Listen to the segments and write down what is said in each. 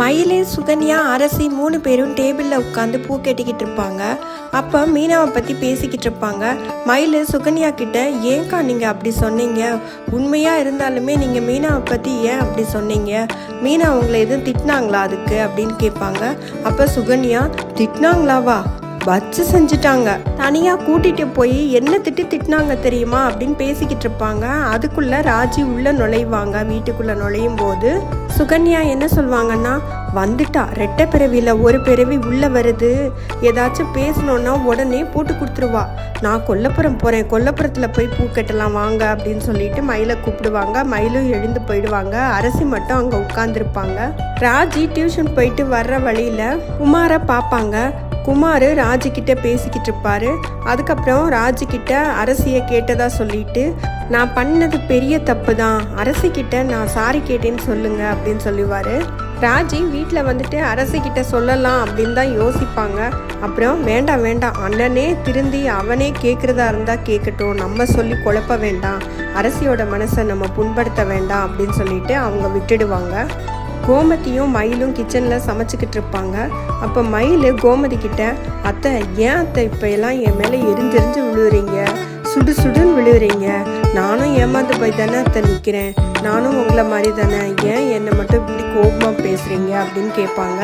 மயிலு சுகன்யா அரசி மூணு பேரும் டேபிளில் உட்காந்து பூ கட்டிக்கிட்டு இருப்பாங்க. அப்போ மீனாவை பற்றி பேசிக்கிட்டு இருப்பாங்க. மயில் சுகன்யா கிட்ட ஏன்க்கா நீங்கள் அப்படி சொன்னீங்க. உண்மையாக இருந்தாலுமே நீங்கள் மீனாவை பற்றி ஏன் அப்படி சொன்னீங்க? மீனா உங்களை எதுவும் திட்டினாங்களா அதுக்கு? அப்படின்னு கேட்பாங்க. அப்போ சுகன்யா திட்டினாங்களாவா? வச்சு செஞ்சுட்டாங்க. தனியா கூட்டிட்டு போய் என்ன திட்டு திட்டினாங்க தெரியுமா அப்படின்னு பேசிக்கிட்டு இருப்பாங்க. அதுக்குள்ள ராஜி உள்ள நுழைவாங்க. வீட்டுக்குள்ள நுழையும் போது சுகன்யா என்ன சொல்லுவாங்கன்னா வந்துட்டா. ரெட்டை பிறவியில் ஒரு பிறவி உள்ளே வருது. ஏதாச்சும் பேசணும்னா உடனே போட்டு கொடுத்துருவா. நான் கொல்லப்புறம் போகிறேன் கொல்லப்புறத்தில் போய் பூ கட்டலாம் வாங்க அப்படின்னு சொல்லிட்டு மயிலை கூப்பிடுவாங்க. மயிலும் எழுந்து போயிடுவாங்க. அரசி மட்டும் அங்கே உட்காந்துருப்பாங்க ராஜி டியூஷன் போயிட்டு வர்ற வழியில் குமாரை பார்ப்பாங்க குமார் ராஜிக்கிட்ட பேசிக்கிட்டு இருப்பாரு அதுக்கப்புறம் ராஜிக்கிட்ட அரசியை கேட்டதா சொல்லிட்டு நான் பண்ணது பெரிய தப்பு தான் அரசிக்கிட்ட நான் சாரி கேட்டேன்னு சொல்லுங்க அப்படின்னு சொல்லுவார். ராஜி வீட்டில் வந்துட்டு அரசிக்கிட்ட சொல்லலாம் அப்படின்னு தான் யோசிப்பாங்க. அப்புறம் வேண்டாம் வேண்டாம். அண்ணனே திருந்தி அவனே கேட்குறதா இருந்தால் கேட்கட்டும் நம்ம சொல்லி குழப்ப வேண்டாம். அரசியோட மனசை நம்ம புண்படுத்த வேண்டாம் அப்படின்னு சொல்லிட்டு அவங்க விட்டுடுவாங்க. கோமதியும் மயிலும் கிச்சனில் சமைச்சிக்கிட்டு இருப்பாங்க. அப்போ மயில் கோமதி கிட்ட அத்தை ஏன் அத்தை இப்போ எல்லாம் என் மேலே எரிஞ்செரிஞ்சு விழுவுறீங்க? சுடு சுடுன்னு விழுவுறீங்க. நானும் ஏமாந்து போய் தானே அத்தை நிற்கிறேன் நானும் உங்களை மாதிரி தானே. ஏன் என்னை மட்டும் இப்படி கோபமாக பேசுகிறீங்க அப்படின்னு கேட்பாங்க.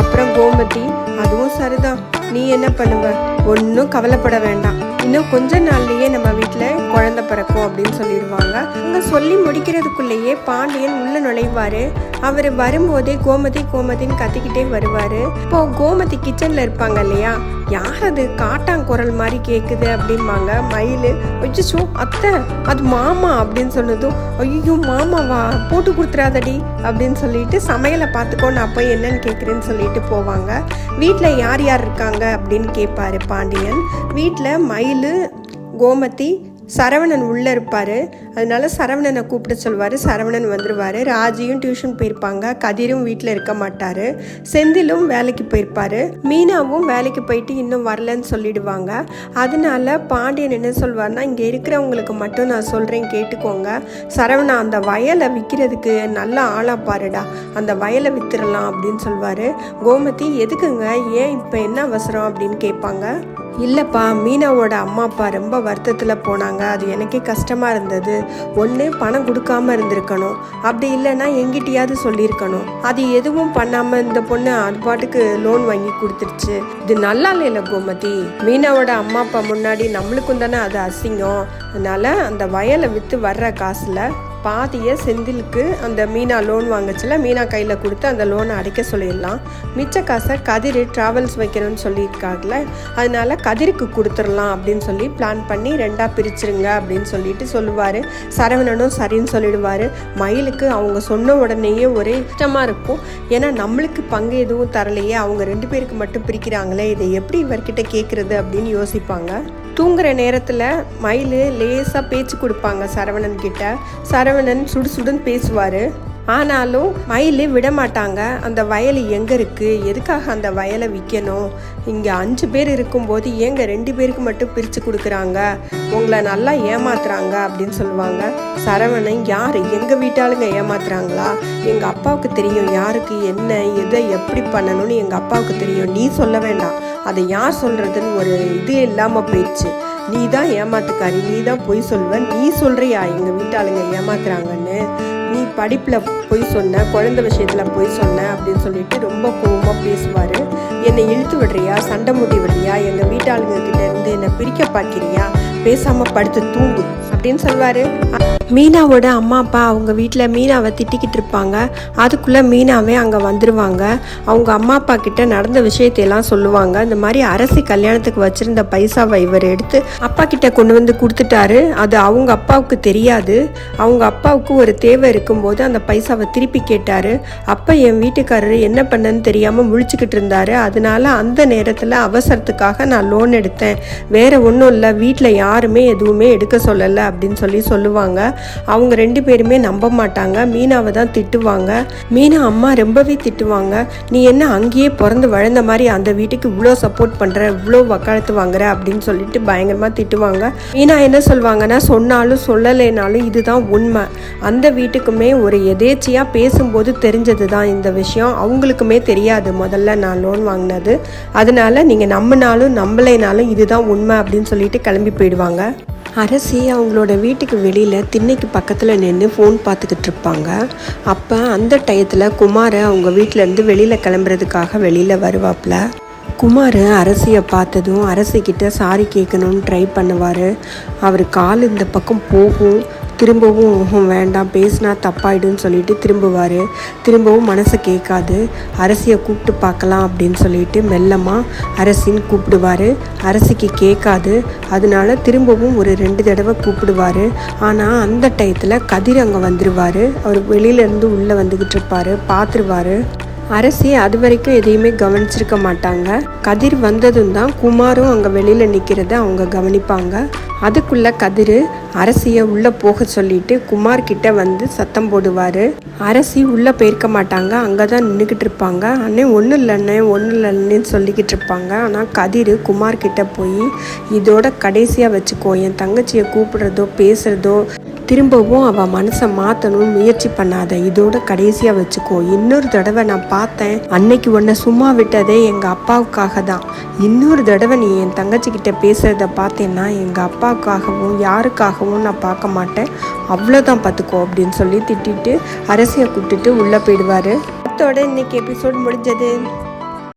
அப்புறம் கோமதி அதுவும் சரிதான். நீ என்ன பண்ணுவ? ஒன்றும் கவலைப்பட வேண்டாம். இன்னும் கொஞ்ச நாள்லேயே நம்ம வீட்டில் குழந்த பிறக்கும் அப்படின்னு சொல்லிடுவாங்க அங்கே சொல்லி முடிக்கிறதுக்குள்ளேயே பாண்டியன் உள்ள நுழைவாரு. அவர் வரும்போதே கோமதி கோமதின்னு கத்திக்கிட்டே வருவார். இப்போ கோமதி கிச்சனில் இருப்பாங்க இல்லையா? யார் அது? காட்டாங்குரல் மாதிரி கேட்குது அப்படிம்பாங்க. மயில் அச்சோ அத்தை அது மாமா அப்படின்னு சொன்னதும் ஐயோ மாமாவா? போட்டு கொடுத்துறாதடி அப்படின்னு சொல்லிட்டு சமையலை பார்த்துக்கோ நான் போய் என்னன்னு கேட்குறேன்னு சொல்லிட்டு போவாங்க. வீட்டில் யார் யார் இருக்காங்க அப்படின்னு கேட்பாரு பாண்டியன். வீட்டில் மயில் கோமதி சரவணன் உள்ளே இருப்பார். அதனால சரவணனை கூப்பிட சொல்வார். சரவணன் வந்துடுவார் ராஜியும் டியூஷன் போயிருப்பாங்க. கதிரும் வீட்டில் இருக்க மாட்டார். செந்திலும் வேலைக்கு போயிருப்பாரு. மீனாவும் வேலைக்கு போயிட்டு இன்னும் வரலன்னு சொல்லிடுவாங்க. அதனால பாண்டியன் என்ன சொல்வார்னா இங்கே இருக்கிறவங்களுக்கு மட்டும் நான் சொல்கிறேன் கேட்டுக்கோங்க. சரவணா அந்த வயலை விற்கிறதுக்கு நல்ல ஆளாக பாருடா. அந்த வயலை வித்துடலாம் அப்படின்னு சொல்வார். கோமதி எதுக்குங்க? ஏன் இப்போ என்ன அவசரம்? அப்படின்னு கேட்பாங்க. இல்லைப்பா மீனாவோட அம்மா அப்பா ரொம்ப வருத்தத்தில் போனாங்க. அது எனக்கே கஷ்டமாக இருந்தது. ஒன்று பணம் கொடுக்காம இருந்திருக்கணும். அப்படி இல்லைன்னா எங்கிட்டயாவது சொல்லியிருக்கணும். அது எதுவும் பண்ணாமல் இந்த பொண்ணு அது பாட்டுக்கு லோன் வாங்கி கொடுத்துருச்சு. இது நல்லா இல்லைல்ல கோமதி. மீனாவோட அம்மா அப்பா முன்னாடி நம்மளுக்கும் தானே அது அசிங்கம். அதனால் அந்த வயலை விற்று வர்ற காசில் பாதியை செந்திலுக்கு அந்த மீனா லோன் வாங்கச்சில மீனா கையில் கொடுத்து அந்த லோனை அடைக்க சொல்லிடலாம். மிச்ச காசை கதிர் ட்ராவல்ஸ் வைக்கணும்னு சொல்லியிருக்காங்கல்ல அதனால கதிருக்கு கொடுத்துடலாம் அப்படின்னு சொல்லி பிளான் பண்ணி ரெண்டாக பிரிச்சிருங்க அப்படின்னு சொல்லிட்டு சொல்லுவார். சரவணனும் சரின்னு சொல்லிடுவார். மயிலுக்கு அவங்க சொன்ன உடனேயே ஒரே இஷ்டமாக இருக்கும். ஏன்னா நம்மளுக்கு பங்கு எதுவும் தரலையே அவங்க ரெண்டு பேருக்கு மட்டும் பிரிக்கிறாங்களே இதை எப்படி இவர்கிட்ட கேட்குறது அப்படின்னு யோசிப்பாங்க. தூங்குற நேரத்தில் மயில் லேசாக பேச்சு கொடுப்பாங்க சரவணன் கிட்ட. சரவணன் சுடு சுடுன்னு பேசுவார். ஆனாலும் மயில் விட மாட்டாங்க. அந்த வயல் எங்கே இருக்குது எதுக்காக அந்த வயலை விற்கணும் இங்கே அஞ்சு பேர் இருக்கும்போது ஏங்க ரெண்டு பேருக்கு மட்டும் பிரித்து கொடுக்குறாங்க? உங்களை நல்லா ஏமாத்துறாங்க அப்படின்னு சொல்லுவாங்க. சரவணன் யார்? எங்கள் வீட்டாளுங்க ஏமாத்துறாங்களா? எங்கள் அப்பாவுக்கு தெரியும் யாருக்கு என்ன எதை எப்படி பண்ணணும்னு எங்கள் அப்பாவுக்கு தெரியும். நீ சொல்ல வேண்டாம். அதை யார் சொல்கிறதுன்னு ஒரு இது இல்லாமல் போயிடுச்சு. நீ தான் ஏமாத்துக்காரி நீ தான் பொய் சொல்வ நீ சொல்றியா? எங்கள் வீட்டாளுங்க ஏமாத்துறாங்கன்னு. நீ படிப்பில் பொய் சொன்ன குழந்தை விஷயத்தில் பொய் சொன்ன அப்படின்னு சொல்லிட்டு ரொம்ப கோபமாக பேசுவார். என்னை இழுத்து விடுறியா? சண்டை மூட்டி விடுறியா? எங்கள் வீட்டாளுங்க இருந்து என்னை பிரிக்க பார்க்கிறியா? பேசாமல் படுத்து தூங்கு அப்படின்னு சொல்வார். மீனாவோட அம்மா அப்பா அவங்க வீட்டில் மீனாவை திட்டிக்கிட்டு இருப்பாங்க. அதுக்குள்ளே மீனாவே அங்கே வந்துடுவாங்க அவங்க அம்மா அப்பா கிட்ட நடந்த விஷயத்தையெல்லாம் சொல்லுவாங்க. இந்த மாதிரி அரசி கல்யாணத்துக்கு வச்சுருந்த பைசாவை இவர் எடுத்து அப்பா கிட்ட கொண்டு வந்து கொடுத்துட்டாரு. அது அவங்க அப்பாவுக்கு தெரியாது. அவங்க அப்பாவுக்கு ஒரு தேவை இருக்கும்போது அந்த பைசாவை திருப்பி கேட்டார். அப்போ என் வீட்டுக்காரர் என்ன பண்ணன்னு தெரியாமல் முழிச்சுக்கிட்டு இருந்தார். அதனால அந்த நேரத்தில் அவசரத்துக்காக நான் லோன் எடுத்தேன். வேற ஒன்றும் இல்லை வீட்டில் யாருமே எதுவுமே எடுக்க சொல்லலை அப்படின்னு சொல்லி சொல்லுவாங்க. அவங்க ரெண்டு பேருமே நம்ப மாட்டாங்க. மீனாவை தான் திட்டுவாங்க. மீனா அம்மா ரொம்பவே திட்டுவாங்க. நீ என்ன அங்கேயே பிறந்து வளர்ந்த மாதிரி அந்த வீட்டுக்கு இவ்வளோ சப்போர்ட் பண்ணுற இவ்வளோ வக்காலத்து வாங்குற? அப்படின்னு சொல்லிட்டு பயங்கரமாக திட்டுவாங்க. மீனா என்ன சொல்லுவாங்கன்னா சொன்னாலும் சொல்லலைனாலும் இதுதான் உண்மை. அந்த வீட்டுக்குமே ஒரு எதேச்சியாக பேசும்போது தெரிஞ்சது தான் இந்த விஷயம். அவங்களுக்குமே தெரியாது முதல்ல நான் லோன் வாங்கினது. அதனால நீங்கள் நம்பினாலும் நம்பலைனாலும் இதுதான் உண்மை அப்படின்னு சொல்லிட்டு கிளம்பி போயிடுவாங்க. அரசி அவங்களோட வீட்டுக்கு வெளியில் திண்ணைக்கு பக்கத்தில் நின்று ஃபோன் பார்த்துக்கிட்டு இருப்பாங்க. அப்போ அந்த டயத்தில் குமார் அவங்க வீட்டிலேருந்து வெளியில் கிளம்புறதுக்காக வெளியில் வருவாப்ல. குமார் அரசியை பார்த்ததும் அரசிக்கிட்ட சாரி கேட்கணும்னு ட்ரை பண்ணுவார். அவர் கால் இந்த பக்கம் போகும். திரும்பவும் வேண்டாம் பேசினா தப்பாயிடுன்னு சொல்லிட்டு திரும்புவார். திரும்பவும் மனசை கேட்காது. அரசியை கூப்பிட்டு பார்க்கலாம் அப்படின்னு சொல்லிட்டு மெல்லமாக அரசின்னு கூப்பிடுவார். அரசிக்கு கேட்காது. அதனால திரும்பவும் ஒரு ரெண்டு தடவை கூப்பிடுவார். ஆனால் அந்த டயத்தில் கதிர் அங்கே வந்துடுவார் அவர் வெளியிலேருந்து உள்ளே வந்துக்கிட்டு இருப்பார். பார்த்துருவாரு. அரசி அது வரைக்கும் எதையுமே கவனிச்சிருக்க மாட்டாங்க. கதிர் வந்ததும் தான் குமாரும் அங்கே வெளியில் நிற்கிறத அவங்க கவனிப்பாங்க. அதுக்குள்ளே கதிர் அரசியை உள்ளே போக சொல்லிட்டு குமார் கிட்ட வந்து சத்தம் போடுவார். அரசி உள்ளே போயிருக்க மாட்டாங்க அங்கே தான் நின்றுக்கிட்டு இருப்பாங்க. அண்ணே ஒன்றும் இல்லைண்ணே ஒன்றும் இல்லைன்னு சொல்லிக்கிட்டு இருப்பாங்க. ஆனால் கதிர் குமார் கிட்ட போய் இதோட கடைசியாக வச்சுக்கோ என் தங்கச்சியை கூப்பிடுறதோ பேசுகிறதோ திரும்பவும் அவள் மனசை மாற்றணும்னு முயற்சி பண்ணாத. இதோட கடைசியாக வச்சுக்கோ. இன்னொரு தடவை நான் பார்த்தேன். அன்னைக்கு உன்னை சும்மா விட்டதே எங்கள் அப்பாவுக்காக தான். இன்னொரு தடவை நீ என் தங்கச்சிக்கிட்ட பேசுகிறத பார்த்தேன்னா எங்கள் அப்பாவுக்காகவும் யாருக்காகவும் நான் பார்க்க மாட்டேன். அவ்வளோதான் பார்த்துக்கோ அப்படின்னு சொல்லி திட்டிட்டு அரசியை கூப்பிட்டுட்டு உள்ளே போயிடுவார். அதோட இன்னைக்கு எபிசோட் முடிஞ்சது.